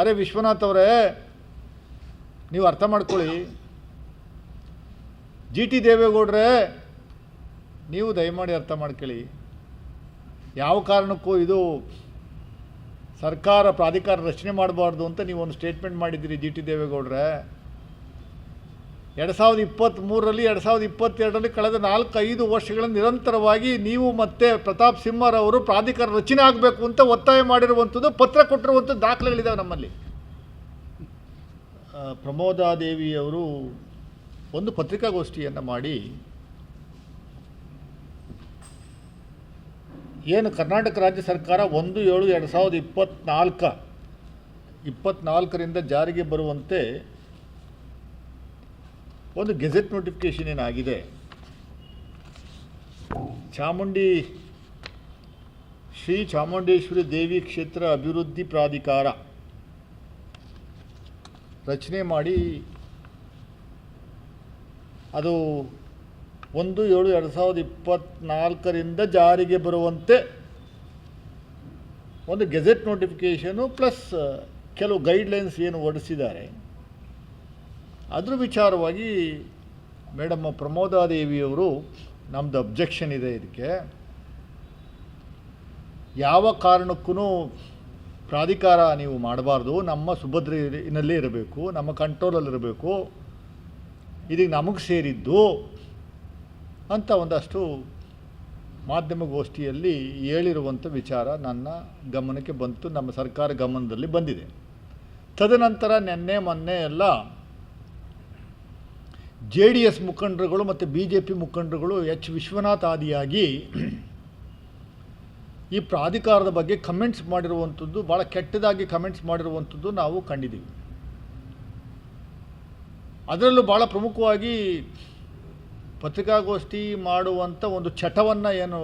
ಅರೆ ವಿಶ್ವನಾಥ್ ಅವರೇ, ನೀವು ಅರ್ಥ ಮಾಡ್ಕೊಳ್ಳಿ. ಜಿ ಟಿ ದೇವೇಗೌಡ್ರೆ, ನೀವು ದಯಮಾಡಿ ಅರ್ಥ ಮಾಡ್ಕೊಳ್ಳಿ. ಯಾವ ಕಾರಣಕ್ಕೂ ಇದು ಸರ್ಕಾರ ಪ್ರಾಧಿಕಾರ ರಚನೆ ಮಾಡಬಾರ್ದು ಅಂತ ನೀವು ಒಂದು ಸ್ಟೇಟ್ಮೆಂಟ್ ಮಾಡಿದ್ದೀರಿ ಜಿ ಟಿ ದೇವೇಗೌಡ್ರೆ. ಎರಡು ಸಾವಿರದ ಇಪ್ಪತ್ತ್ಮೂರರಲ್ಲಿ ಎರಡು ಸಾವಿರದ ಇಪ್ಪತ್ತೆರಡರಲ್ಲಿ ಕಳೆದ ನಾಲ್ಕು ಐದು ವರ್ಷಗಳ ನಿರಂತರವಾಗಿ ನೀವು ಮತ್ತು ಪ್ರತಾಪ್ ಸಿಂಹರವರು ಪ್ರಾಧಿಕಾರ ರಚನೆ ಆಗಬೇಕು ಅಂತ ಒತ್ತಾಯ ಮಾಡಿರುವಂಥದ್ದು, ಪತ್ರ ಕೊಟ್ಟಿರುವಂಥ ದಾಖಲೆಗಳಿದ್ದಾವೆ ನಮ್ಮಲ್ಲಿ. ಪ್ರಮೋದಾದೇವಿಯವರು ಒಂದು ಪತ್ರಿಕಾಗೋಷ್ಠಿಯನ್ನು ಮಾಡಿ, ಏನು ಕರ್ನಾಟಕ ರಾಜ್ಯ ಸರ್ಕಾರ ಒಂದು ಏಳು ಎರಡು ಸಾವಿರದ ಇಪ್ಪತ್ತ್ನಾಲ್ಕ ಇಪ್ಪತ್ತ್ನಾಲ್ಕರಿಂದ ಜಾರಿಗೆ ಬರುವಂತೆ ಒಂದು ಗೆಜೆಟ್ ನೋಟಿಫಿಕೇಷನ್ ಏನಾಗಿದೆ? ಚಾಮುಂಡಿ, ಶ್ರೀ ಚಾಮುಂಡೇಶ್ವರಿ ದೇವಿ ಕ್ಷೇತ್ರ ಅಭಿವೃದ್ಧಿ ಪ್ರಾಧಿಕಾರ ರಚನೆ ಮಾಡಿ ಅದು ಒಂದು ಏಳು ಎರಡು ಸಾವಿರದ ಇಪ್ಪತ್ತ್ನಾಲ್ಕರಿಂದ ಜಾರಿಗೆ ಬರುವಂತೆ ಒಂದು ಗೆಜೆಟ್ ನೋಟಿಫಿಕೇಷನು ಪ್ಲಸ್ ಕೆಲವು ಗೈಡ್ಲೈನ್ಸ್ ಏನು ಹೊರಡಿಸಿದ್ದಾರೆ. ಅದ್ರ ವಿಚಾರವಾಗಿ ಮೇಡಮ್ ಪ್ರಮೋದಾದೇವಿಯವರು ನಮ್ಮದು ಅಬ್ಜೆಕ್ಷನ್ ಇದೆ ಇದಕ್ಕೆ. ಯಾವ ಕಾರಣಕ್ಕೂ ಪ್ರಾಧಿಕಾರ ನೀವು ಮಾಡಬಾರ್ದು. ನಮ್ಮ ಸುಭದ್ರಿನಲ್ಲೇ ಇರಬೇಕು, ನಮ್ಮ ಕಂಟ್ರೋಲಲ್ಲಿರಬೇಕು ಇದೀಗ ನಮಗೆ ಸೇರಿದ್ದು ಅಂತ ಒಂದಷ್ಟು ಮಾಧ್ಯಮಗೋಷ್ಠಿಯಲ್ಲಿ ಹೇಳಿರುವಂಥ ವಿಚಾರ ನನ್ನ ಗಮನಕ್ಕೆ ಬಂತು, ನಮ್ಮ ಸರ್ಕಾರ ಗಮನದಲ್ಲಿ ಬಂದಿದೆ. ತದನಂತರ ನಿನ್ನೆ ಮೊನ್ನೆ ಎಲ್ಲ ಜೆ ಡಿ ಎಸ್ ಮುಖಂಡರುಗಳು ಮತ್ತು ಬಿ ಜೆ ಪಿ ಮುಖಂಡರುಗಳು ಎಚ್ ವಿಶ್ವನಾಥ್ ಆದಿಯಾಗಿ ಈ ಪ್ರಾಧಿಕಾರದ ಬಗ್ಗೆ ಕಮೆಂಟ್ಸ್ ಮಾಡಿರುವಂಥದ್ದು ಭಾಳ ಕೆಟ್ಟದಾಗಿ ಕಮೆಂಟ್ಸ್ ಮಾಡಿರುವಂಥದ್ದು ನಾವು ಕಂಡಿದ್ದೀವಿ. ಅದರಲ್ಲೂ ಭಾಳ ಪ್ರಮುಖವಾಗಿ ಪತ್ರಿಕಾಗೋಷ್ಠಿ ಮಾಡುವಂಥ ಒಂದು ಚಟವನ್ನು ಏನು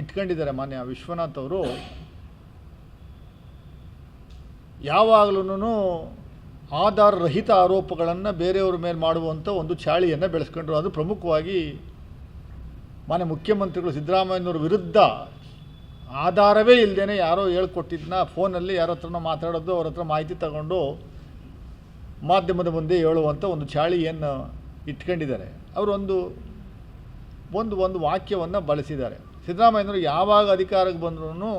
ಇಟ್ಕೊಂಡಿದ್ದಾರೆ ಮಾನ್ಯ ವಿಶ್ವನಾಥ್ ಅವರು ಯಾವಾಗಲೂ ಆಧಾರ ರಹಿತ ಆರೋಪಗಳನ್ನು ಬೇರೆಯವ್ರ ಮೇಲೆ ಮಾಡುವಂಥ ಒಂದು ಚಾಳಿಯನ್ನು ಬೆಳೆಸ್ಕೊಂಡ್ರು. ಅದು ಪ್ರಮುಖವಾಗಿ ಮಾನ್ಯ ಮುಖ್ಯಮಂತ್ರಿಗಳು ಸಿದ್ದರಾಮಯ್ಯನವ್ರ ವಿರುದ್ಧ ಆಧಾರವೇ ಇಲ್ಲದೇ ಯಾರೋ ಹೇಳ್ಕೊಟ್ಟಿದ್ದನ್ನ ಫೋನಲ್ಲಿ ಯಾರ ಹತ್ರನೋ ಮಾತಾಡೋದು, ಅವ್ರ ಹತ್ರ ಮಾಹಿತಿ ತಗೊಂಡು ಮಾಧ್ಯಮದ ಮುಂದೆ ಹೇಳುವಂಥ ಒಂದು ಚಾಳಿಯನ್ನು ಇಟ್ಕೊಂಡಿದ್ದಾರೆ. ಅವರು ಒಂದು ಒಂದು ಒಂದು ವಾಕ್ಯವನ್ನು ಬಳಸಿದ್ದಾರೆ. ಸಿದ್ದರಾಮಯ್ಯನವರು ಯಾವಾಗ ಅಧಿಕಾರಕ್ಕೆ ಬಂದ್ರೂ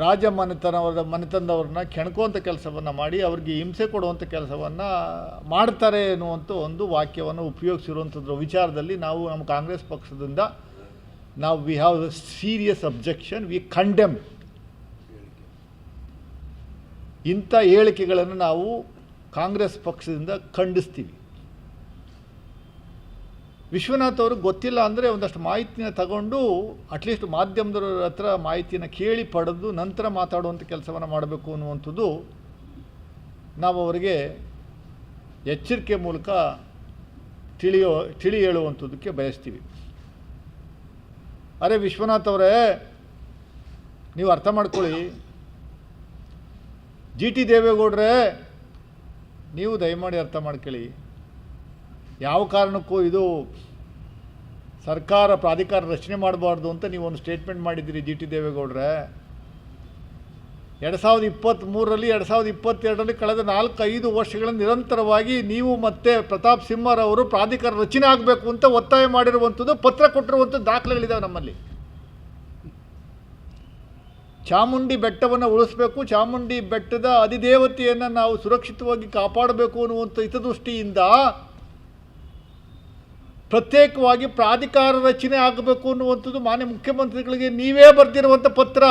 ರಾಜ ಮನೆತನವರ ಮನೆತನದವ್ರನ್ನ ಕೆಣಕುವಂಥ ಕೆಲಸವನ್ನು ಮಾಡಿ ಅವ್ರಿಗೆ ಹಿಂಸೆ ಕೊಡುವಂಥ ಕೆಲಸವನ್ನು ಮಾಡ್ತಾರೆ ಎನ್ನುವಂಥ ಒಂದು ವಾಕ್ಯವನ್ನು ಉಪಯೋಗಿಸಿರುವಂಥದ್ರ ವಿಚಾರದಲ್ಲಿ ನಾವು ನಮ್ಮ ಕಾಂಗ್ರೆಸ್ ಪಕ್ಷದಿಂದ ನಾವು we have serious objection we condemn ಇಂಥ ಹೇಳಿಕೆಗಳನ್ನು ನಾವು ಕಾಂಗ್ರೆಸ್ ಪಕ್ಷದಿಂದ ಖಂಡಿಸ್ತೀವಿ. ವಿಶ್ವನಾಥ್ ಅವ್ರಿಗೆ ಗೊತ್ತಿಲ್ಲ ಅಂದರೆ ಒಂದಷ್ಟು ಮಾಹಿತಿನ ತಗೊಂಡು ಅಟ್ಲೀಸ್ಟ್ ಮಾಧ್ಯಮದವ್ರ ಹತ್ರ ಮಾಹಿತಿನ ಕೇಳಿ ಪಡೆದು ನಂತರ ಮಾತಾಡುವಂಥ ಕೆಲಸವನ್ನು ಮಾಡಬೇಕು ಅನ್ನುವಂಥದ್ದು ನಾವು ಅವರಿಗೆ ಎಚ್ಚರಿಕೆ ಮೂಲಕ ತಿಳಿಯೋ, ತಿಳಿ ಹೇಳುವಂಥದ್ದಕ್ಕೆ ಬಯಸ್ತೀವಿ. ಅರೆ ವಿಶ್ವನಾಥ್ ಅವರೇ, ನೀವು ಅರ್ಥ ಮಾಡ್ಕೊಳ್ಳಿ. ಜಿ ಟಿ ದೇವೇಗೌಡ್ರೆ, ನೀವು ದಯಮಾಡಿ ಅರ್ಥ ಮಾಡ್ಕೊಳ್ಳಿ. ಯಾವ ಕಾರಣಕ್ಕೂ ಇದು ಸರ್ಕಾರ ಪ್ರಾಧಿಕಾರ ರಚನೆ ಮಾಡಬಾರ್ದು ಅಂತ ನೀವು ಒಂದು ಸ್ಟೇಟ್ಮೆಂಟ್ ಮಾಡಿದ್ದೀರಿ ಜಿ ಟಿ ದೇವೇಗೌಡ್ರೆ. ಎರಡು ಸಾವಿರದ ಇಪ್ಪತ್ತ್ಮೂರರಲ್ಲಿ ಎರಡು ಸಾವಿರದ ಇಪ್ಪತ್ತೆರಡರಲ್ಲಿ ಕಳೆದ ನಾಲ್ಕೈದು ವರ್ಷಗಳ ನಿರಂತರವಾಗಿ ನೀವು ಮತ್ತು ಪ್ರತಾಪ್ ಸಿಂಹರವರು ಪ್ರಾಧಿಕಾರ ರಚನೆ ಆಗಬೇಕು ಅಂತ ಒತ್ತಾಯ ಮಾಡಿರುವಂಥದ್ದು, ಪತ್ರ ಕೊಟ್ಟಿರುವಂಥ ದಾಖಲೆಗಳಿದ್ದಾವೆ ನಮ್ಮಲ್ಲಿ. ಚಾಮುಂಡಿ ಬೆಟ್ಟವನ್ನು ಉಳಿಸ್ಬೇಕು, ಚಾಮುಂಡಿ ಬೆಟ್ಟದ ಅಧಿದೇವತೆಯನ್ನು ನಾವು ಸುರಕ್ಷಿತವಾಗಿ ಕಾಪಾಡಬೇಕು ಅನ್ನುವಂಥ ಹಿತದೃಷ್ಟಿಯಿಂದ ಪ್ರತ್ಯೇಕವಾಗಿ ಪ್ರಾಧಿಕಾರ ರಚನೆ ಆಗಬೇಕು ಅನ್ನುವಂಥದ್ದು ಮಾನ್ಯ ಮುಖ್ಯಮಂತ್ರಿಗಳಿಗೆ ನೀವೇ ಬರೆದಿರುವಂಥ ಪತ್ರ.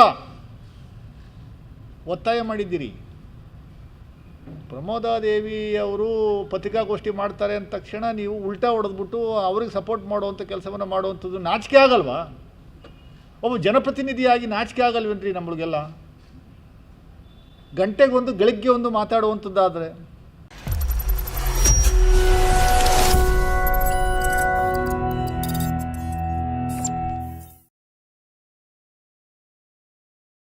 ಒತ್ತಾಯ ಮಾಡಿದ್ದೀರಿ. ಪ್ರಮೋದಾದೇವಿ ಅವರು ಪತ್ರಿಕಾಗೋಷ್ಠಿ ಮಾಡ್ತಾರೆ ಅಂದ ತಕ್ಷಣ ನೀವು ಉಲ್ಟಾ ಹೊಡೆದ್ಬಿಟ್ಟು ಅವ್ರಿಗೆ ಸಪೋರ್ಟ್ ಮಾಡುವಂಥ ಕೆಲಸವನ್ನು ಮಾಡುವಂಥದ್ದು ನಾಚಿಕೆ ಆಗಲ್ವಾ? ಒಬ್ಬ ಜನಪ್ರತಿನಿಧಿಯಾಗಿ ನಾಚಿಕೆ ಆಗಲ್ವೇನ್ರಿ ನಮ್ಮಳಿಗೆಲ್ಲ ಗಂಟೆಗೊಂದು ಗಳಿಗೆ ಒಂದು ಮಾತಾಡುವಂಥದ್ದಾದರೆ.